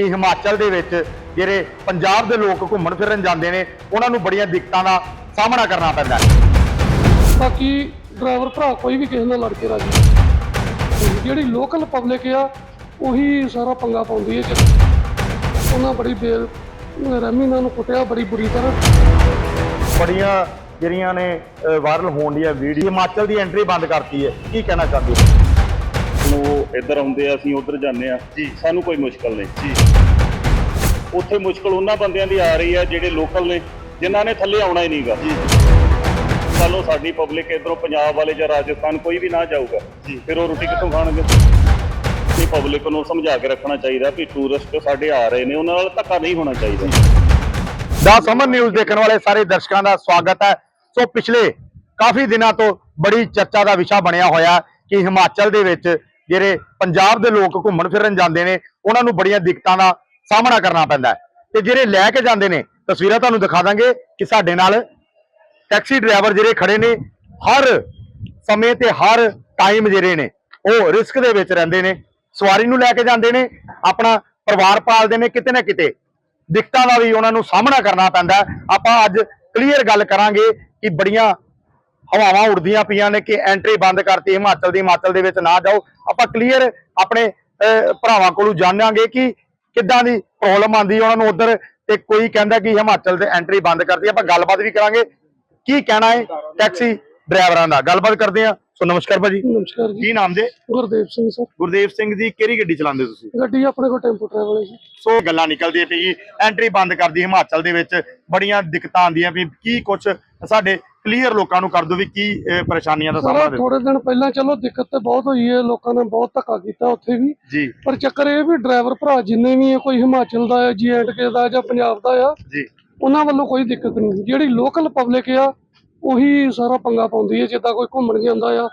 ਕਿ ਹਿਮਾਚਲ ਦੇ ਵਿੱਚ ਜਿਹੜੇ ਪੰਜਾਬ ਦੇ ਲੋਕ ਘੁੰਮਣ ਫਿਰਨ ਜਾਂਦੇ ਨੇ ਉਹਨਾਂ ਨੂੰ ਬੜੀਆਂ ਦਿੱਕਤਾਂ ਦਾ ਸਾਹਮਣਾ ਕਰਨਾ ਪੈਂਦਾ ਹੈ। ਬਾਕੀ ਡਰਾਈਵਰ ਭਰਾ ਕੋਈ ਵੀ ਕਿਸੇ ਨਾਲ ਲੜ ਕੇ ਰਾਜੀ ਜਿਹੜੀ ਲੋਕਲ ਪਬਲਿਕ ਆ ਉਹੀ ਸਾਰਾ ਪੰਗਾ ਪਾਉਂਦੀ ਹੈ ਉਹਨਾਂ ਬੜੀ ਬੇ ਰਹਿਮੀ ਨਾਲ ਨੂੰ ਕੁੱਟਿਆ ਬੜੀ ਬੁਰੀ ਤਰ੍ਹਾਂ। ਬੜੀਆਂ ਜਿਹੜੀਆਂ ਨੇ ਵਾਇਰਲ ਹੋਣ ਦੀਆਂ ਵੀਡੀਓ ਹਿਮਾਚਲ ਦੀ ਐਂਟਰੀ ਬੰਦ ਕਰਤੀ ਹੈ। ਕੀ ਕਹਿਣਾ ਚਾਹੁੰਦੇ ਹੋ? ਉਹ ਇੱਧਰ ਆਉਂਦੇ ਆ ਅਸੀਂ ਉੱਧਰ ਜਾਂਦੇ ਆ। ਜੀ। ਸਾਨੂੰ ਕੋਈ ਮੁਸ਼ਕਲ ਨਹੀਂ। ਜੀ। ਉੱਥੇ ਮੁਸ਼ਕਲ ਉਹਨਾਂ ਬੰਦਿਆਂ ਦੀ ਆ ਰਹੀ ਆ ਜਿਹੜੇ ਲੋਕਲ ਨੇ ਜਿਨ੍ਹਾਂ ਨੇ ਥੱਲੇ ਆਉਣਾ ਹੀ ਨਹੀਂਗਾ ਜੀ। ਸਾਨੂੰ ਸਾਡੀ ਪਬਲਿਕ ਇਧਰੋਂ ਪੰਜਾਬ ਵਾਲੇ ਜਾਂ ਰਾਜਸਥਾਨ ਕੋਈ ਵੀ ਨਾ ਜਾਊਗਾ। ਫਿਰ ਉਹ ਰੋਟੀ ਕਿੱਥੋਂ ਖਾਣਗੇ? ਤੇ ਪਬਲਿਕ ਨੂੰ ਸਮਝਾ ਕੇ ਰੱਖਣਾ ਚਾਹੀਦਾ ਵੀ ਟੂਰਿਸਟ ਸਾਡੇ ਆ ਰਹੇ ਨੇ ਉਹਨਾਂ ਨਾਲ ਧੱਕਾ ਨਹੀਂ ਹੋਣਾ ਚਾਹੀਦਾ। ਦਾ ਸਮਰ ਨਿਊਜ਼ ਦੇਖਣ ਵਾਲੇ ਸਾਰੇ ਦਰਸ਼ਕਾਂ ਦਾ ਸਵਾਗਤ ਹੈ। ਸੋ ਪਿਛਲੇ ਕਾਫੀ ਦਿਨਾਂ ਤੋਂ ਬੜੀ ਚਰਚਾ ਦਾ ਵਿਸ਼ਾ ਬਣਿਆ ਹੋਇਆ ਕਿ ਹਿਮਾਚਲ ਦੇ ਵਿੱਚ ਜਿਹੜੇ ਪੰਜਾਬ ਦੇ ਲੋਕ ਘੁੰਮਣ ਫਿਰਨ ਜਾਂਦੇ ਨੇ, ਉਹਨਾਂ ਨੂੰ ਬੜੀਆਂ ਦਿੱਕਤਾਂ ਦਾ ਸਾਹਮਣਾ ਕਰਨਾ ਪੈਂਦਾ ਹੈ। ਤੇ ਜਿਹੜੇ ਲੈ ਕੇ ਜਾਂਦੇ ਨੇ, ਤਸਵੀਰਾਂ ਤੁਹਾਨੂੰ ਦਿਖਾ ਦਾਂਗੇ ਕਿ ਸਾਡੇ ਨਾਲ ਟੈਕਸੀ ਡਰਾਈਵਰ ਜਿਹੜੇ ਖੜੇ ਨੇ, ਹਰ ਸਮੇਂ ਤੇ ਹਰ ਟਾਈਮ ਜਿਹੜੇ ਨੇ, ਉਹ ਰਿਸਕ ਦੇ ਵਿੱਚ ਰਹਿੰਦੇ ਨੇ, ਸਵਾਰੀ ਨੂੰ ਲੈ ਕੇ ਜਾਂਦੇ ਨੇ, ਆਪਣਾ ਪਰਿਵਾਰ ਪਾਲਦੇ ਨੇ, ਕਿਤੇ ਨਾ ਕਿਤੇ ਦਿੱਕਤਾਂ ਦਾ ਵੀ ਉਹਨਾਂ ਨੂੰ ਸਾਹਮਣਾ ਕਰਨਾ ਪੈਂਦਾ ਆਪਾਂ ਅੱਜ ਕਲੀਅਰ ਗੱਲ ਕਰਾਂਗੇ ਕਿ ਬੜੀਆਂ ਹਵਾਵਾਂ ਉੱਡਦੀਆਂ ਪਈਆਂ ਨੇ ਕਿ ਐਂਟਰੀ ਬੰਦ ਕਰਤੀ ਹਿਮਾਚਲ ਦੀ ਹਿਮਾਚਲ ਦੇ ਵਿੱਚ ਨਾ ਜਾਓ। ਆਪਾਂ ਕਲੀਅਰ ਆਪਣੇ ਭਰਾਵਾਂ ਕੋਲੋਂ ਜਾਣਾਂਗੇ ਕਿ ਕਿੱਦਾਂ ਦੀ ਪ੍ਰੋਬਲਮ ਆਂਦੀ ਉਹਨਾਂ ਨੂੰ ਉਧਰ। ਤੇ ਕੋਈ ਕਹਿੰਦਾ ਕਿ ਹਿਮਾਚਲ ਤੇ ਐਂਟਰੀ ਬੰਦ ਕਰਤੀ। ਆਪਾਂ ਗੱਲਬਾਤ ਵੀ ਕਰਾਂਗੇ। ਕੀ ਕਹਿਣਾ ਹੈ ਟੈਕਸੀ ਡਰਾਈਵਰਾਂ ਦਾ? ਗੱਲਬਾਤ ਕਰਦੇ ਆ ਸੋ ਨਮਸਕਾਰ ਭਾਜੀ। ਨਮਸਕਾਰ ਜੀ। ਕੀ ਨਾਮ ਦੇ? ਗੁਰਦੇਵ ਸਿੰਘ ਸਰ। ਗੁਰਦੇਵ ਸਿੰਘ ਜੀ ਕਿਹੜੀ ਗੱਡੀ ਚਲਾਉਂਦੇ ਤੁਸੀਂ? ਗੱਡੀ ਆਪਣੇ ਕੋਲ ਟੈਂਪੋ ਟਰੈਵਲ ਹੈ ਜੀ। ਸੋ ਗੱਲਾਂ ਨਿਕਲਦੀਆਂ ਪਈ ਐਂਟਰੀ ਬੰਦ ਕਰਦੀ ਹਿਮਾਚਲ ਦੇ ਵਿੱਚ। ਬੜੀਆਂ ਦਿੱਕਤਾਂ ਆਉਂਦੀਆਂ ਵੀ ਕੀ ਕੁਝ ਸਾਡੇ ਕਲੀਅਰ ਲੋਕਾਂ ਨੂੰ ਕਰ ਦੋ ਵੀ ਕੀ ਪਰੇਸ਼ਾਨੀਆਂ ਦਾ ਸਾਰਾ ਸਾਹਮਣਾ ਥੋੜੇ ਦਿਨ ਪਹਿਲਾਂ ਚਲੋ ਦਿੱਕਤ ਤੇ ਬਹੁਤ ਹੋਈ ਹੈ ਲੋਕਾਂ ਨੇ ਬਹੁਤ ਧੱਕਾ ਕੀਤਾ ਉੱਥੇ ਵੀ। ਜੀ। ਪਰ ਚੱਕਰ ਇਹ ਵੀ ਡਰਾਈਵਰ ਭਰਾ ਜਿੰਨੇ ਵੀ ਹੈ ਕੋਈ ਹਿਮਾਚਲ ਦਾ ਹੈ ਜੀਐਂਡਕੇ ਦਾ ਜਾਂ ਪੰਜਾਬ ਦਾ ਆ ਜੀ। ਉਹਨਾਂ ਵੱਲੋਂ ਕੋਈ ਦਿੱਕਤ ਨਹੀਂ ਜਿਹੜੀ ਲੋਕਲ ਪਬਲਿਕ ਆ ਉਹੀ ਸਾਰਾ ਪੰਗਾ ਪਾਉਂਦੀ ਹੈ ਜਿੱਦਾਂ ਕੋਈ ਘੁੰਮਣ ਜਾਂਦਾ ਆ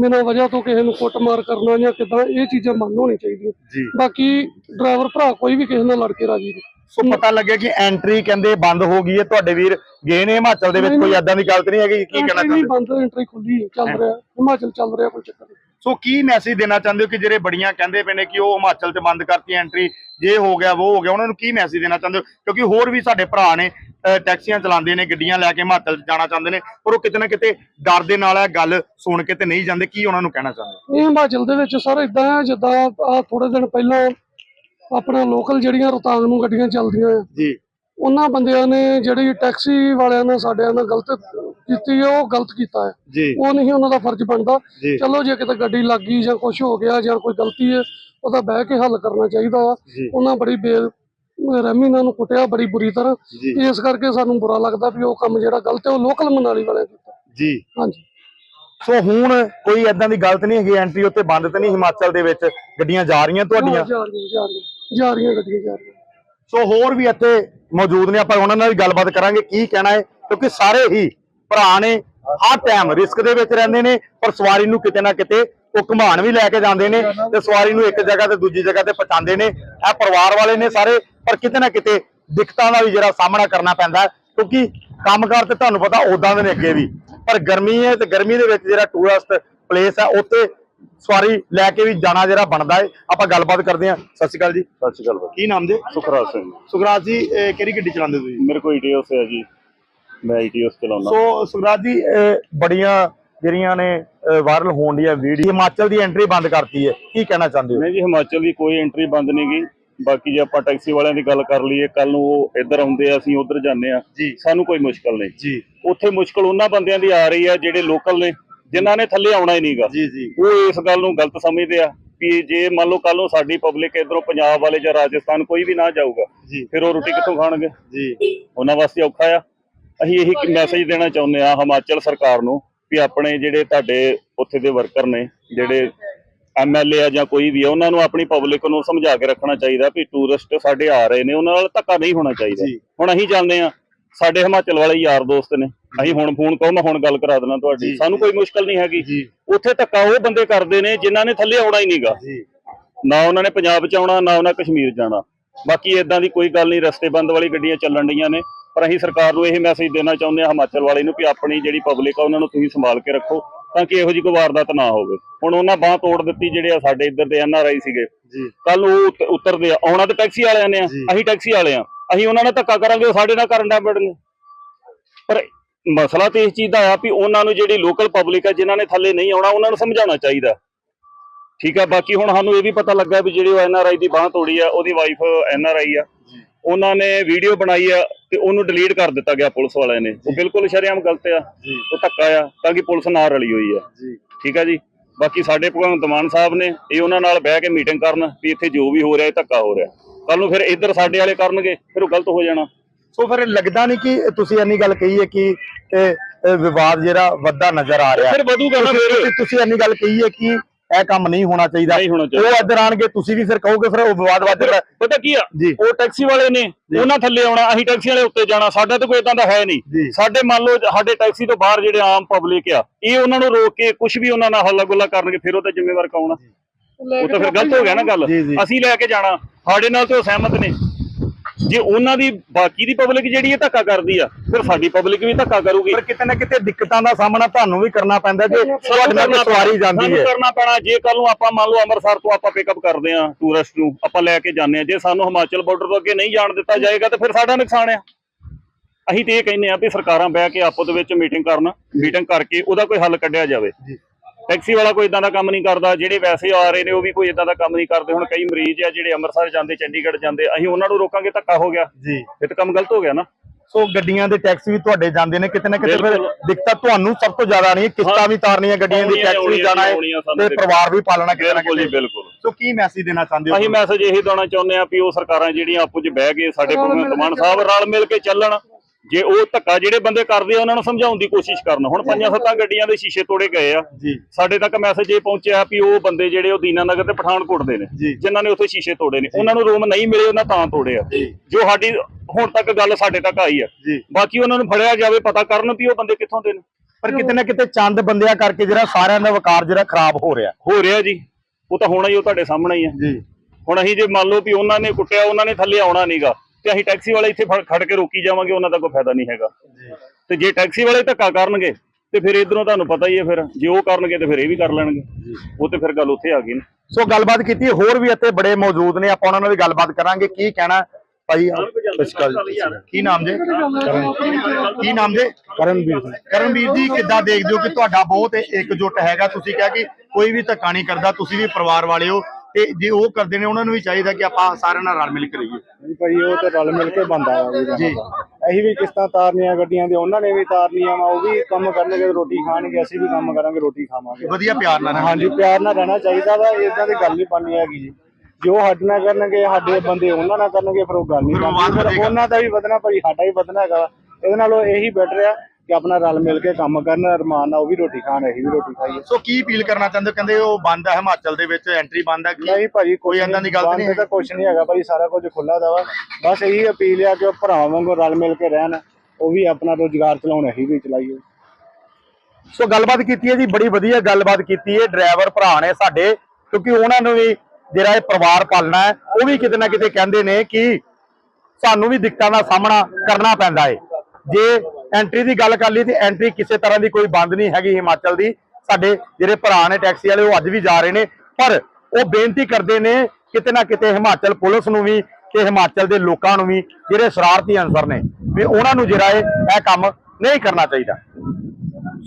ਬਿਨਾਂ ਵਜ੍ਹਾ ਤੋਂ ਕਿਸੇ ਨੂੰ ਕੁੱਟਮਾਰ ਕਰਨਾ ਜਾਂ ਕਿਦਾਂ ਇਹ ਚੀਜ਼ਾਂ ਬੰਦ ਹੋਣੀ ਚਾਹੀਦੀਆਂ। ਜੀ। ਬਾਕੀ ਡਰਾਈਵਰ ਭਰਾ ਕੋਈ ਵੀ ਕਿਸੇ ਨਾਲ ਲੜ ਕੇ ਰਾਜੀ ਨਹੀਂ। ਸੋ ਪਤਾ ਲੱਗਿਆ ਕਿ ਐਂਟਰੀ ਕਹਿੰਦੇ ਬੰਦ ਹੋ ਗਈ ਹੈ। ਤੁਹਾਡੇ ਵੀਰ ਗਏ ਨੇ ਹਿਮਾਚਲ ਦੇ ਵਿੱਚ ਕੋਈ ਐਦਾਂ ਦੀ ਗੱਲ ਨਹੀਂ ਹੈਗੀ? ਕੀ ਕਹਿਣਾ ਚਾਹੁੰਦੇ? ਬੰਦ ਐਂਟਰੀ ਖੁੱਲੀ ਹੈ ਚੱਲ ਰਿਹਾ ਹਿਮਾਚਲ ਚੱਲ ਰਿਹਾ ਕੋਈ ਚੱਕਰ ਨਹੀਂ। ਸੋ ਕੀ ਮੈਸੇਜ ਦੇਣਾ ਚਾਹੁੰਦੇ ਹੋ ਕਿ ਜਿਹੜੇ ਬੜੀਆਂ ਕਹਿੰਦੇ ਪਏ ਨੇ ਕਿ ਉਹ ਹਿਮਾਚਲ 'ਚ ਬੰਦ ਕਰਤੀ ਐਂਟਰੀ ਜੇ ਹੋ ਗਿਆ ਉਹ ਹੋ ਗਿਆ ਉਹਨਾਂ ਨੂੰ ਕੀ ਮੈਸੇਜ ਦੇਣਾ ਚਾਹੁੰਦੇ ਹੋ? ਕਿਉਂਕਿ ਹੋਰ ਵੀ ਸਾਡੇ ਭਰਾ ਨੇ ਟੈਕਸੀਆਂ ਚਲਾਉਂਦੇ ਨੇ ਗੱਡੀਆਂ ਲੈ ਕੇ ਹਿਮਾਚਲ 'ਚ ਜਾਣਾ ਚਾਹੁੰਦੇ ਨੇ ਪਰ ਉਹ ਕਿਤੇ ਨਾ ਕਿਤੇ ਡਰ ਦੇ ਨਾਲ ਇਹ ਗੱਲ ਸੁਣ ਕੇ ਤੇ ਨਹੀਂ ਜਾਂਦੇ। ਕੀ ਉਹਨਾਂ ਨੂੰ ਕਹਿਣਾ ਚਾਹੁੰਦੇ ਇਹ ਹਿਮਾਚਲ ਦੇ ਵਿੱਚ ਸਰ ਇਦਾਂ ਹੈ ਜਿੱਦਾਂ ਥੋੜੇ ਦਿਨ ਪਹਿਲਾਂ ਆਪਣਾ ਲੋਕਲ ਜਿਹੜੀਆਂ ਰੋਹਤਾਂਗ ਨੂੰ ਗੱਡੀਆਂ ਚੱਲਦੀਆਂ ਆ। ਜੀ। ਉਹਨਾਂ ਬੰਦਿਆਂ ਨੇ ਜਿਹੜੀ ਟੈਕਸੀ ਵਾਲਿਆਂ ਨੇ ਸਾਡਿਆਂ ਨਾਲ ਗਲਤ ਕੀਤੀ ਹੈ ਉਹ ਗਲਤ ਕੀਤਾ ਹੈ ਉਹ ਨਹੀਂ ਉਹਨਾਂ ਦਾ ਫਰਜ਼ ਬਣਦਾ। ਚਲੋ ਜੇ ਕਿਤੇ ਗੱਡੀ ਲੱਗ ਗਈ ਜਾਂ ਕੁਝ ਹੋ ਗਿਆ ਜਾਂ ਕੋਈ ਗਲਤੀ ਹੈ ਉਹਦਾ ਬਹਿ ਕੇ ਹੱਲ ਕਰਨਾ ਚਾਹੀਦਾ ਆ। ਉਹਨਾਂ ਬੜੀ ਬੇ ਰਹਿਮੀ ਨਾਲ ਨੂੰ ਕੁੱਟਿਆ ਬੜੀ ਬੁਰੀ ਤਰ੍ਹਾਂ। ਇਸ ਕਰਕੇ ਸਾਨੂੰ ਬੁਰਾ ਲੱਗਦਾ ਵੀ ਉਹ ਕੰਮ ਜਿਹੜਾ ਗਲਤ ਹੈ ਉਹ ਲੋਕਲ ਮਨਾਲੀ ਵਾਲਿਆਂ ਕੀਤਾ। ਜੀ। ਹਾਂਜੀ। ਸੋ ਹੁਣ ਕੋਈ ਐਦਾਂ ਦੀ ਗਲਤ ਨਹੀਂ ਹੈਗੀ ਐਂਟਰੀ ਉੱਤੇ ਬੰਦ ਤੇ ਨਹੀਂ ਹਿਮਾਚਲ ਦੇ ਵਿੱਚ ਗੱਡੀਆਂ ਜਾ ਰਹੀਆਂ ਤੁਹਾਡੀਆਂ? ਜਾ ਰਹੀਆਂ ਜਾ ਰਹੀਆਂ। ਜਾ ਰਹੀਆਂ ਗੱਡੀਆਂ ਜਾ ਰਹੀਆਂ ਸੋ ਹੋਰ ਵੀ ਇੱਥੇ ਮੌਜੂਦ ਨੇ ਆਪਾਂ ਉਹਨਾਂ ਨਾਲ ਵੀ ਗੱਲਬਾਤ ਕਰਾਂਗੇ ਕੀ ਕਹਿਣਾ ਹੈ? ਕਿਉਂਕਿ ਸਾਰੇ ਹੀ ਭਰਾ ਨੇ ਹਰ ਟਾਈਮ ਰਿਸਕ ਦੇ ਵਿੱਚ ਰਹਿੰਦੇ ਨੇ ਪਰ ਸਵਾਰੀ ਨੂੰ ਕਿਤੇ ਨਾ ਕਿਤੇ ਉਹ ਘੁਮਾਣ ਵੀ ਲੈ ਕੇ ਜਾਂਦੇ ਨੇ ਤੇ ਸਵਾਰੀ ਨੂੰ ਇੱਕ ਜਗ੍ਹਾ ਤੇ ਦੂਜੀ ਜਗ੍ਹਾ ਤੇ ਪਹੁੰਚਾਉਂਦੇ ਨੇ। ਇਹ ਪਰਿਵਾਰ ਵਾਲੇ ਨੇ ਸਾਰੇ ਪਰ ਕਿਤੇ ਨਾ ਕਿਤੇ ਦਿੱਕਤਾਂ ਦਾ ਵੀ ਜਿਹੜਾ ਸਾਹਮਣਾ ਕਰਨਾ ਪੈਂਦਾ ਹੈ, ਕਿਉਂਕਿ ਕੰਮਕਾਰ ਤੇ ਤੁਹਾਨੂੰ ਪਤਾ ਉਦਾਂ ਦੇ ਨੇ ਅੱਗੇ ਵੀ। ਪਰ ਗਰਮੀ ਹੈ ਤੇ ਗਰਮੀ ਦੇ ਵਿੱਚ ਜਿਹੜਾ ਟੂਰਿਸਟ ਪਲੇਸ ਹੈ ਉੱਥੇ ਸਵਾਰੀ ਲੈ ਕੇ ਵੀ ਜਾਣਾ ਜਿਹੜਾ ਬਣਦਾ ਹੈ ਆਪਾਂ ਗੱਲਬਾਤ ਕਰਦੇ ਹਾਂ। ਸਤਿ ਸ਼੍ਰੀ ਅਕਾਲ ਜੀ। ਸਤਿ ਸ਼੍ਰੀ ਅਕਾਲ ਕੀ ਨਾਮ ਦੇ ਸੁਖਰਾਜ ਸਿੰਘ। ਸੁਖਰਾਜ ਜੀ ਇਹ ਕਿਹੜੀ ਗੱਡੀ ਚਲਾਉਂਦੇ ਤੁਸੀਂ? ਮੇਰੇ ਕੋਲ ਈਟੀਓਸ ਹੈ ਜੀ। ਮੈਂ ਈਟੀਓਸ ਚਲਾਉਣਾ ਸੋ ਸੁਖਰਾਜ ਜੀ ਇਹ ਬੜੀਆਂ ਜਿਹੜੀਆਂ ਨੇ ਵਾਇਰਲ ਹੋਣ ਦੀਆਂ ਵੀਡੀਓ ਹਿਮਾਚਲ ਦੀ ਐਂਟਰੀ ਬੰਦ ਕਰਤੀ ਹੈ ਕੀ ਕਹਿਣਾ ਚਾਹੁੰਦੇ ਹੋ? ਨਹੀਂ ਜੀ ਹਿਮਾਚਲ ਦੀ ਕੋਈ ਐਂਟਰੀ ਬੰਦ ਨਹੀਂ ਗਈ। ਬਾਕੀ ਜੇ ਆਪਾਂ ਟੈਕਸੀ ਵਾਲਿਆਂ ਦੀ ਗੱਲ ਕਰ ਲਈਏ ਕੱਲ ਨੂੰ ਉਹ ਇੱਧਰ ਆਉਂਦੇ ਆ ਅਸੀਂ ਉੱਧਰ ਜਾਂਦੇ ਆ। ਜੀ। ਸਾਨੂੰ ਕੋਈ ਮੁਸ਼ਕਲ ਨਹੀਂ। ਜੀ। ਉੱਥੇ ਮੁਸ਼ਕਲ ਉਹਨਾਂ ਬੰਦਿਆਂ ਦੀ ਆ ਰਹੀ ਆ ਜਿਹੜੇ ਲੋਕਲ ਨੇ। ਜਿਨ੍ਹਾਂ ਨੇ ਥੱਲੇ ਆਉਣਾ ਹੀ ਨਹੀਂਗਾ। ਜੀ ਜੀ। ਉਹ ਇਸ ਗੱਲ ਨੂੰ ਗਲਤ ਸਮਝਦੇ ਆ ਵੀ ਜੇ ਮੰਨ ਲਓ ਕੱਲ ਨੂੰ ਸਾਡੀ ਪਬਲਿਕ ਇਧਰੋਂ ਪੰਜਾਬ ਵਾਲੇ ਜਾਂ ਰਾਜਸਥਾਨ ਕੋਈ ਵੀ ਨਾ ਜਾਊਗਾ ਫਿਰ ਉਹ ਰੋਟੀ ਕਿੱਥੋਂ ਖਾਣਗੇ? ਜੀ। ਉਹਨਾਂ ਵਾਸਤੇ ਔਖਾ ਆ। ਅਸੀਂ ਇਹੀ ਮੈਸੇਜ ਦੇਣਾ ਚਾਹੁੰਦੇ ਆ ਹਿਮਾਚਲ ਸਰਕਾਰ ਨੂੰ ਵੀ ਆਪਣੇ ਜਿਹੜੇ ਤੁਹਾਡੇ ਉੱਥੇ ਦੇ ਵਰਕਰ ਨੇ ਜਿਹੜੇ ਐਮਐਲਏ ਆ ਜਾਂ ਕੋਈ ਵੀ ਆ ਉਹਨਾਂ ਨੂੰ ਆਪਣੀ ਪਬਲਿਕ ਨੂੰ ਸਮਝਾ ਕੇ ਰੱਖਣਾ ਚਾਹੀਦਾ ਵੀ ਟੂਰਿਸਟ ਸਾਡੇ ਆ ਰਹੇ ਨੇ ਉਹਨਾਂ ਨਾਲ ਧੱਕਾ ਨਹੀਂ ਹੋਣਾ ਚਾਹੀਦਾ। ਹੁਣ ਅਸੀਂ ਜਾਂਦੇ ਆ ਸਾਡੇ ਹਿਮਾਚਲ ਵਾਲੇ ਯਾਰ ਦੋਸਤ ਨੇ ਅਸੀਂ ਹੁਣ ਫੋਨ ਕਹੋ ਮੈਂ ਹੁਣ ਗੱਲ ਕਰਾ ਦੇਣਾ ਜੀ, ਤੁਹਾਡੀ ਸਾਨੂੰ ਕੋਈ ਮੁਸ਼ਕਲ ਨਹੀਂ ਹੈਗੀ। ਜੀ। ਉੱਥੇ ਧੱਕਾ ਉਹ ਬੰਦੇ ਕਰਦੇ ਨੇ ਜਿਨ੍ਹਾਂ ਨੇ ਥੱਲੇ ਆਉਣਾ ਹੀ ਨਹੀਂਗਾ ਜੀ। ਨਾ ਉਹਨਾਂ ਨੇ ਪੰਜਾਬ ਚ ਆਉਣਾ ਨਾ ਉਹਨਾਂ ਕਸ਼ਮੀਰ ਜਾਣਾ ਬਾਕੀ ਇਦਾਂ ਦੀ ਕੋਈ ਗੱਲ ਨਹੀਂ ਰਸਤੇ ਬੰਦ ਵਾਲੀ ਗੱਡੀਆਂ ਚੱਲਣ ਡੀਆਂ ਨੇ। ਪਰ ਅਸੀਂ ਸਰਕਾਰ ਨੂੰ ਇਹ ਮੈਸੇਜ ਦੇਣਾ ਚਾਹੁੰਦੇ ਹਾਂ ਹਿਮਾਚਲ ਵਾਲੇ ਨੂੰ ਕਿ ਆਪਣੀ ਜਿਹੜੀ ਪਬਲਿਕ ਆ ਉਹਨਾਂ ਨੂੰ ਤੁਸੀਂ ਸੰਭਾਲ ਕੇ ਰੱਖੋ ਤਾਂ ਕਿ ਇਹੋ ਜਿਹੀ ਕੋਈ ਵਾਰਦਾਤ ਨਾ ਹੋਵੇ। ਹੁਣ ਉਹਨਾਂ ਬਾਹ ਤੋੜ ਦਿੱਤੀ ਜਿਹੜੇ ਆ ਸਾਡੇ ਇੱਧਰ ਦੇ ਐਨ ਆਰ ਆਈ ਸੀਗੇ। ਜੀ। ਕੱਲ ਉਹ ਉਤ- ਉਤਰਦੇ ਆ। ਆਉਣਾ ਤਾਂ ਟੈਕਸੀ ਵਾਲਿਆਂ ਨੇ ਆ। ਜੀ। ਅਸੀਂ ਟੈਕਸੀ ਵਾਲੇ ਆ। ਅਸੀਂ ਉਹਨਾਂ ਨਾਲ ਧੱਕਾ ਕਰਾਂਗੇ ਉਹ ਸਾਡੇ ਨਾਲ ਕਰਨ ਦਾ ਪੜਨਗੇ ਪਰ ਮਸਲਾ ਤੇ ਇਸ ਚੀਜ਼ ਦਾ ਆ ਵੀ ਉਹਨਾਂ ਨੂੰ ਜਿਹੜੀ ਲੋਕਲ ਪਬਲਿਕ ਆ ਜਿਨ੍ਹਾਂ ਨੇ ਥੱਲੇ ਨਹੀਂ ਆਉਣਾ ਉਹਨਾਂ ਨੂੰ ਸਮਝਾਉਣਾ ਚਾਹੀਦਾ। ਠੀਕ ਆ ਬਾਕੀ ਹੁਣ ਸਾਨੂੰ ਇਹ ਵੀ ਪਤਾ ਲੱਗਾ ਵੀ ਜਿਹੜੀ ਉਹ ਆਰ ਆਈ ਦੀ ਬਾਹ ਤੋੜੀ ਆ ਉਹਦੀ ਵਾਈਫ ਐਨ ਆਰ ਆਈ ਆ। ਉਹਨਾਂ ਨੇ ਵੀਡੀਓ ਬਣਾਈ ਆ ਤੇ ਉਹਨੂੰ ਡਿਲੀਟ ਕਰ ਦਿੱਤਾ ਗਿਆ ਪੁਲਿਸ ਵਾਲਿਆਂ ਨੇ। ਉਹ ਬਿਲਕੁਲ ਸ਼ਰੇਆਮ ਗਲਤ ਆ। ਉਹ ਧੱਕਾ ਆ ਤਾਂ ਕਿ ਪੁਲਿਸ ਨਾਲ ਰਲੀ ਹੋਈ ਆ। ਠੀਕ ਆ ਜੀ? ਬਾਕੀ ਸਾਡੇ ਭਗਵੰਤ ਮਾਨ ਸਾਹਿਬ ਨੇ ਇਹ ਉਹਨਾਂ ਨਾਲ ਬਹਿ ਕੇ ਮੀਟਿੰਗ ਕਰਨ ਵੀ ਇੱਥੇ ਜੋ ਵੀ ਹੋ ਰਿਹਾ ਇਹ ਧੱਕਾ ਹੋ ਰਿਹਾ। ਕੱਲ ਨੂੰ ਫਿਰ ਇੱਧਰ ਸਾਡੇ ਵਾਲੇ ਕਰਨਗੇ ਫਿਰ ਉਹ ਗਲਤ ਹੋ ਜਾਣਾ। ਸੋ ਫਿਰ ਲੱਗਦਾ ਨਹੀਂ ਕਿ ਤੁਸੀਂ ਇੰਨੀ ਗੱਲ ਕਹੀ ਹੈ ਕਿ ਵਿਵਾਦ ਜਿਹੜਾ ਵੱਧਦਾ ਨਜ਼ਰ ਆ ਰਿਹਾ। ਫਿਰ ਵਧੂਗਾ ਨਾ ਤੁਸੀਂ- ਫਿਰ। ਤੁਸੀਂ- ਇੰਨੀ ਗੱਲ ਕਹੀ ਹੈ ਕਿ ਇਹ ਕੰਮ ਨਹੀਂ ਹੋਣਾ ਚਾਹੀਦਾ। ਉਹ ਇੱਧਰ ਆਣਗੇ ਤੁਸੀਂ ਵੀ ਫਿਰ ਕਹੋਗੇ ਫਿਰ ਉਹ ਵਿਵਾਦ ਵੱਧ ਰਿਹਾ। ਪਤਾ ਕੀ ਆ? ਉਹ ਟੈਕਸੀ ਵਾਲੇ ਨੇ ਉਹਨਾਂ ਥੱਲੇ ਆਉਣਾ ਅਸੀਂ ਟੈਕਸੀ ਵਾਲੇ ਉੱਤੇ ਜਾਣਾ ਸਾਡਾ ਤਾਂ ਕੋਈ ਇਦਾਂ ਦਾ ਹੈ। ਨਹੀਂ। ਸਾਡੇ ਮੰਨ ਲਓ ਸਾਡੇ ਟੈਕਸੀ ਤੋਂ ਬਾਹਰ ਜਿਹੜੇ ਆਮ ਪਬਲਿਕ ਆ ਇਹ ਉਹਨਾਂ ਨੂੰ ਰੋਕ ਕੇ ਕੁਝ ਵੀ ਉਹਨਾਂ ਨਾਲ ਹੱਲਾ ਗੁੱਲਾ ਕਰਨਗੇ ਫਿਰ ਉਹ ਤਾਂ ਜ਼ਿੰਮੇਵਾਰ ਕੌਣ ਆ? ਉਹ ਤਾਂ ਫਿਰ ਗਲਤ ਹੋ ਗਿਆ ਨਾ ਗੱਲ। ਅਸੀਂ ਲੈ ਕੇ ਜਾਣਾ ਸਾਡੇ ਨਾਲ ਤੇ ਉਹ ਸਹਿਮਤ ਨੇ। ਜੇ ਉਹਨਾਂ ਦੀ ਬਾਕੀ ਦੀ ਪਬਲਿਕ ਜਿਹੜੀ ਇਹ ਧੱਕਾ ਕਰਦੀ ਆ ਫਿਰ ਸਾਡੀ ਪਬਲਿਕ ਵੀ ਧੱਕਾ ਕਰੂਗੀ। ਪਰ ਕਿਤੇ ਨਾ ਕਿਤੇ ਦਿੱਕਤਾਂ ਦਾ ਸਾਹਮਣਾ ਤੁਹਾਨੂੰ ਵੀ ਕਰਨਾ ਪੈਂਦਾ ਜੇ ਤੁਹਾਡੇ ਨਾਲ ਸਵਾਰੀ ਜਾਂਦੀ ਹੈ। ਕਰਨਾ ਪੈਣਾ ਜੇ ਕੱਲ ਨੂੰ ਆਪਾਂ ਮੰਨ ਲਓ ਅੰਮ੍ਰਿਤਸਰ ਤੋਂ ਆਪਾਂ ਪਿਕਅਪ ਕਰਦੇ ਆ ਟੂਰਿਸਟ ਨੂੰ ਆਪਾਂ ਲੈ ਕੇ ਜਾਂਦੇ ਆ ਜੇ ਸਾਨੂੰ ਹਿਮਾਚਲ ਬਾਰਡਰ ਤੋਂ ਅੱਗੇ ਨਹੀਂ ਜਾਣ ਦਿੱਤਾ ਜਾਏਗਾ ਤਾਂ ਫਿਰ ਸਾਡਾ ਨੁਕਸਾਨ ਆ। ਅਸੀਂ ਤੇ ਇਹ ਕਹਿੰਦੇ ਆ ਵੀ ਸਰਕਾਰਾਂ ਬਹਿ ਕੇ ਆਪੋ ਦੇ ਵਿੱਚ ਮੀਟਿੰਗ ਕਰਨ ਮੀਟਿੰਗ ਕਰਕੇ ਉਹਦਾ ਕੋਈ ਹੱਲ ਕੱਢਿਆ ਜਾਵੇ। ਜੀ। ਟੈਕਸੀ ਵਾਲਾ ਕੋਈ ਇਦਾਂ ਦਾ ਕੰਮ ਨਹੀਂ ਕਰਦਾ ਜਿਹੜੇ ਵੈਸੇ ਆ ਰਹੇ ਨੇ ਉਹ ਵੀ ਕੋਈ ਇਦਾਂ ਦਾ ਕੰਮ ਨਹੀਂ ਕਰਦੇ। ਹੁਣ ਕਈ ਮਰੀਜ਼ ਆ ਜਿਹੜੇ ਅੰਮ੍ਰਿਤਸਰ ਜਾਂਦੇ ਚੰਡੀਗੜ੍ਹ ਜਾਂਦੇ ਅਸੀਂ ਉਹਨਾਂ ਨੂੰ ਰੋਕਾਂਗੇ ਧੱਕਾ ਹੋ ਗਿਆ। ਜੀ। ਇਹ ਤਾਂ ਕੰਮ ਗਲਤ ਹੋ ਗਿਆ ਨਾ। ਸੋ ਗੱਡੀਆਂ ਦੇ ਟੈਕਸ ਵੀ ਤੁਹਾਡੇ ਜਾਂਦੇ ਨੇ ਕਿਤੇ ਨਾ ਕਿਤੇ ਫਿਰ। ਦਿੱਕਤਾਂ ਤੁਹਾਨੂੰ ਸਭ ਤੋਂ ਜ਼ਿਆਦਾ ਨਹੀਂ ਕਿਸ਼ਤਾਂ ਵੀ ਤਾਰਨੀਆਂ ਗੱਡੀਆਂ ਦੀ ਟੈਕਸ ਵੀ ਜਾਣਾ ਹੈ ਤੇ ਪਰਿਵਾਰ ਵੀ ਪਾਲਣਾ ਕਿਤੇ ਨਾ ਕਿਤੇ। ਬਿਲਕੁਲ। ਸੋ ਕੀ ਮੈਸੇਜ ਦੇਣਾ ਚਾਹੁੰਦੇ ਹੋ ਅਸੀਂ ਮੈਸੇਜ ਇਹੀ ਦੇਣਾ ਚਾਹੁੰਦੇ ਆ ਵੀ ਉਹ ਸਰਕਾਰਾਂ ਜਿਹੜੀਆਂ ਆਪੋ ਚ ਬਹਿ ਕੇ ਸਾਡੇ ਭਗਵੰਤ ਮਾਨ ਸਾਹਿਬ ਰਲ ਮਿਲ ਕੇ ਚੱਲਣ। ਜੇ ਉਹ ਧੱਕਾ ਜਿਹੜੇ ਬੰਦੇ ਕਰਦੇ ਆ ਉਹਨਾਂ ਨੂੰ ਸਮਝਾਉਣ ਦੀ ਕੋਸ਼ਿਸ਼ ਕਰਨ। ਹੁਣ ਪੰਜਾਂ ਸੱਤਾਂ ਗੱਡੀਆਂ ਦੇ ਸ਼ੀਸ਼ੇ ਤੋੜੇ ਗਏ ਆ। ਸਾਡੇ ਤੱਕ ਮੈਸੇਜ ਇਹ ਪਹੁੰਚਿਆ ਵੀ ਉਹ ਬੰਦੇ ਜਿਹੜੇ ਉਹ ਦੀਨਾਨਗਰ ਤੇ ਪਠਾਨਕੋਟ ਦੇ ਨੇ। ਜਿਨ੍ਹਾਂ ਨੇ ਉੱਥੇ ਸ਼ੀਸ਼ੇ ਤੋੜੇ ਨੇ। ਉਹਨਾਂ ਨੂੰ ਰੂਮ ਨਹੀਂ ਮਿਲੇ ਉਹਨਾਂ ਤਾਂ ਤੋੜੇ ਆ। ਜੀ। ਸਾਡੀ ਹੁਣ ਤੱਕ ਗੱਲ ਸਾਡੇ ਤੱਕ ਆਈ ਆ। ਬਾਕੀ ਉਹਨਾਂ ਨੂੰ ਫੜਿਆ ਜਾਵੇ ਪਤਾ ਕਰਨ ਵੀ ਉਹ ਬੰਦੇ ਕਿੱਥੋਂ ਦੇ ਨੇ। ਪਰ ਕਿਤੇ ਨਾ ਕਿਤੇ ਚੰਦ ਬੰਦਿਆਂ ਕਰਕੇ ਜਿਹੜਾ ਸਾਰਿਆਂ ਦਾ ਵਕਾਰ ਜਿਹੜਾ ਖਰਾਬ ਹੋ ਰਿਹਾ। ਹੋ ਰਿਹਾ ਜੀ। ਉਹ ਤਾਂ ਹੋਣਾ ਹੀ ਉਹ ਤੁਹਾਡੇ ਸਾਹਮਣੇ ਹੀ ਆ। ਜੀ। ਹੁਣ ਅਸੀਂ ਜੇ ਮੰਨ ਲਓ ਵੀ ਉਹਨਾਂ ਨੇ ਕੁੱਟਿਆ ਉਹਨਾਂ ਨੇ ਥੱਲੇ ਆਉਣਾ ਨਹੀਂਗਾ ਤੇ ਅਸੀਂ ਟੈਕਸੀ ਵਾਲੇ ਇੱਥੇ ਖੜ ਕੇ ਰੋਕੀ ਜਾਵਾਂਗੇ ਉਹਨਾਂ ਦਾ ਕੋਈ ਫਾਇਦਾ ਨਹੀਂ ਹੈਗਾ। ਤੇ ਜੇ ਟੈਕਸੀ ਵਾਲੇ ਧੱਕਾ ਕਰਨਗੇ ਤੇ ਫਿਰ ਇਧਰੋਂ ਤੁਹਾਨੂੰ ਪਤਾ ਹੀ ਹੈ ਫਿਰ। ਜੇ ਉਹ ਕਰਨਗੇ ਤੇ ਫਿਰ ਇਹ ਵੀ ਕਰ ਲੈਣਗੇ। ਉਹ ਤੇ ਫਿਰ ਗੱਲ ਉੱਥੇ ਆ ਗਈ ਨਾ। ਸੋ ਗੱਲਬਾਤ ਕੀਤੀ ਹੋਰ ਵੀ ਇੱਥੇ ਬੜੇ ਮੌਜੂਦ ਨੇ ਆਪਾਂ ਉਹਨਾਂ ਨਾਲ ਵੀ ਗੱਲਬਾਤ ਕਰਾਂਗੇ। ਕੀ ਕਹਿਣਾ ਭਾਈ? ਸਤਿ ਸ਼੍ਰੀ ਅਕਾਲ ਜੀ। ਕੀ ਨਾਮ ਜੀ? ਕੀ ਨਾਮ ਜੀ? ਕਰਨਵੀਰ ਕਰਨਵੀਰ ਜੀ ਕਿੱਦਾਂ ਦੇਖਦੇ ਹੋ ਕਿ ਤੁਹਾਡਾ ਬਹੁਤ ਇਕਜੁੱਟ ਹੈਗਾ? ਤੁਸੀਂ ਕਿਹਾ ਕਿ ਕੋਈ ਵੀ ਧੱਕਾ ਨਹੀਂ ਕਰਦਾ ਤੁਸੀਂ ਵੀ ਪਰਿਵਾਰ ਵਾਲੇ ਹੋ। ਤੇ ਜੇ ਉਹ ਕਰਦੇ ਨੇ ਉਹਨਾਂ ਨੂੰ ਵੀ ਚਾਹੀਦਾ ਕਿ ਆਪਾਂ ਸਾਰਿਆਂ ਨਾਲ ਰਲ ਮਿਲ ਕੇ ਰਹੀਏ ਜੀ ਭਾਈ ਉਹ ਤੇ ਰਲ ਮਿਲ ਕੇ ਬੰਦਾ ਵਾ ਜੀ। ਅਸੀਂ ਵੀ ਕਿਸ਼ਤਾਂ ਤਾਰਨੀਆਂ ਗੱਡੀਆਂ ਦੇ ਉਹਨਾਂ ਨੇ ਵੀ ਤਾਰਨੀਆਂ ਵਾ ਉਹ ਵੀ ਕੰਮ ਕਰਨਗੇ ਰੋਟੀ ਖਾਣਗੇ ਅਸੀਂ ਵੀ ਕੰਮ ਕਰਾਂਗੇ ਰੋਟੀ ਖਾਵਾਂਗੇ ਵਧੀਆ ਪਿਆਰ ਨਾਲ ਰਹਿਣਾ। ਹਾਂਜੀ ਪਿਆਰ ਨਾਲ ਰਹਿਣਾ ਚਾਹੀਦਾ ਵਾ ਇਦਾਂ ਦੀ ਗੱਲ ਨਹੀਂ ਬਣਨੀ ਹੈਗੀ ਜੀ ਜੋ ਸਾਡੇ ਨਾਲ ਕਰਨਗੇ ਸਾਡੇ ਬੰਦੇ ਉਹਨਾਂ ਨਾਲ ਕਰਨਗੇ ਫਿਰ ਉਹ ਗੱਲ ਨਹੀਂ ਫਿਰ ਉਹਨਾਂ ਦਾ ਵੀ ਵਧਣਾ ਭਾਈ ਸਾਡਾ ਵੀ ਵਧਣਾ ਹੈਗਾ। ਇਹਦੇ ਨਾਲੋਂ ਇਹੀ ਬੈਟਰ ਆ ਕਿ ਆਪਣਾ ਰਲ ਮਿਲ ਕੇ ਕੰਮ ਕਰਨ ਅਰਮਾਨ ਨਾਲ ਉਹ ਵੀ ਰੋਟੀ ਖਾਣ ਅਸੀਂ ਵੀ ਰੋਟੀ ਖਾਈਏ। ਸੋ ਕੀ ਅਪੀਲ ਕਰਨਾ ਚਾਹੁੰਦੇ ਹੋ? ਕਹਿੰਦੇ ਉਹ ਬੰਦ ਹੈ ਹਿਮਾਚਲ ਦੇ ਵਿੱਚ ਐਂਟਰੀ ਬੰਦ ਹੈ ਨਹੀਂ ਭਾਜੀ ਕੋਈ ਏਦਾਂ ਦੀ ਗੱਲ ਤਾਂ ਨਹੀਂ ਬੰਦ ਤਾਂ ਕੁਝ ਨਹੀਂ ਹੈਗਾ ਭਾਈ ਸਾਰਾ ਕੁਝ ਖੁੱਲਾ ਦਾ ਵਾ। ਬਸ ਇਹੀ ਅਪੀਲ ਆ ਕਿ ਉਹ ਭਰਾਵਾਂ ਵਾਂਗੂ ਰਲ ਮਿਲ ਕੇ ਰਹਿਣ ਉਹ ਵੀ ਆਪਣਾ ਰੋਜ਼ਗਾਰ ਚਲਾਉਣ ਅਸੀਂ ਵੀ ਚਲਾਈਏ। ਸੋ ਗੱਲਬਾਤ ਕੀਤੀ ਹੈ ਜੀ ਬੜੀ ਵਧੀਆ ਗੱਲਬਾਤ ਕੀਤੀ ਹੈ ਡਰਾਈਵਰ ਭਰਾ ਨੇ ਸਾਡੇ ਕਿਉਂਕਿ ਉਹਨਾਂ ਨੂੰ ਵੀ ਜਿਹੜਾ ਇਹ ਪਰਿਵਾਰ ਪਾਲਣਾ ਹੈ ਉਹ ਵੀ ਕਿਤੇ ਨਾ ਕਿਤੇ ਕਹਿੰਦੇ ਨੇ ਕਿ ਸਾਨੂੰ ਵੀ ਦਿੱਕਤਾਂ ਦਾ ਸਾਹਮਣਾ ਕਰਨਾ ਪੈਂਦਾ ਹੈ। ਜੇ ਐਂਟਰੀ ਦੀ ਗੱਲ ਕਰ ਲਈ ਤੇ ਐਂਟਰੀ ਕਿਸੇ ਤਰ੍ਹਾਂ ਦੀ ਕੋਈ ਬੰਦ ਨਹੀਂ ਹੈਗੀ ਹਿਮਾਚਲ ਦੀ। ਸਾਡੇ ਜਿਹੜੇ ਭਰਾ ਨੇ ਟੈਕਸੀ ਵਾਲੇ, ਉਹ ਅੱਜ ਵੀ ਜਾ ਰਹੇ ਨੇ। ਪਰ ਉਹ ਬੇਨਤੀ ਕਰਦੇ ਨੇ ਕਿਤੇ ਨਾ ਕਿਤੇ ਹਿਮਾਚਲ ਪੁਲਿਸ ਨੂੰ ਵੀ ਤੇ ਹਿਮਾਚਲ ਦੇ ਲੋਕਾਂ ਨੂੰ ਵੀ, ਜਿਹੜੇ ਸ਼ਰਾਰਤੀ ਅਨਸਰ ਨੇ, ਵੀ ਉਹਨਾਂ ਨੂੰ ਜਿਹੜਾ ਇਹ ਇਹ ਕੰਮ ਨਹੀਂ ਕਰਨਾ ਚਾਹੀਦਾ।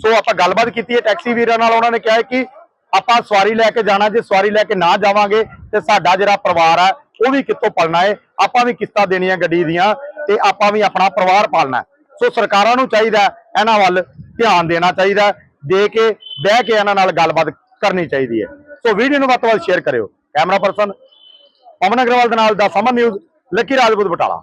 ਸੋ ਆਪਾਂ ਗੱਲਬਾਤ ਕੀਤੀ ਹੈ ਟੈਕਸੀ ਵੀਰਾਂ ਨਾਲ, ਉਹਨਾਂ ਨੇ ਕਿਹਾ ਹੈ ਕਿ ਆਪਾਂ ਸਵਾਰੀ ਲੈ ਕੇ ਜਾਣਾ, ਜੇ ਸਵਾਰੀ ਲੈ ਕੇ ਨਾ ਜਾਵਾਂਗੇ ਤੇ ਸਾਡਾ ਜਿਹੜਾ ਪਰਿਵਾਰ ਹੈ ਉਹ ਵੀ ਕਿੱਥੋਂ ਪਲਣਾ ਹੈ? ਆਪਾਂ ਵੀ ਕਿਸ਼ਤਾਂ ਦੇਣੀਆਂ ਗੱਡੀ ਦੀਆਂ ਤੇ ਆਪਾਂ ਵੀ ਆਪਣਾ ਪਰਿਵਾਰ ਪਾਲਣਾ ਸੋ ਸਰਕਾਰਾਂ ਨੂੰ ਚਾਹੀਦਾ ਇਹਨਾਂ ਵੱਲ ਧਿਆਨ ਦੇਣਾ ਚਾਹੀਦਾ ਦੇ ਕੇ, ਬਹਿ ਕੇ ਇਹਨਾਂ ਨਾਲ ਗੱਲਬਾਤ ਕਰਨੀ ਚਾਹੀਦੀ ਹੈ। ਸੋ ਵੀਡੀਓ ਨੂੰ ਵੱਧ ਤੋਂ ਵੱਧ ਸ਼ੇਅਰ ਕਰਿਓ। ਕੈਮਰਾ ਪਰਸਨ ਅਮਨ ਅਗਰਵਾਲ ਦੇ ਨਾਲ ਦਾ ਸਮਨ ਨਿਊਜ਼, ਲੱਕੀ ਰਾਜਪੂਤ ਬਟਾਲਾ।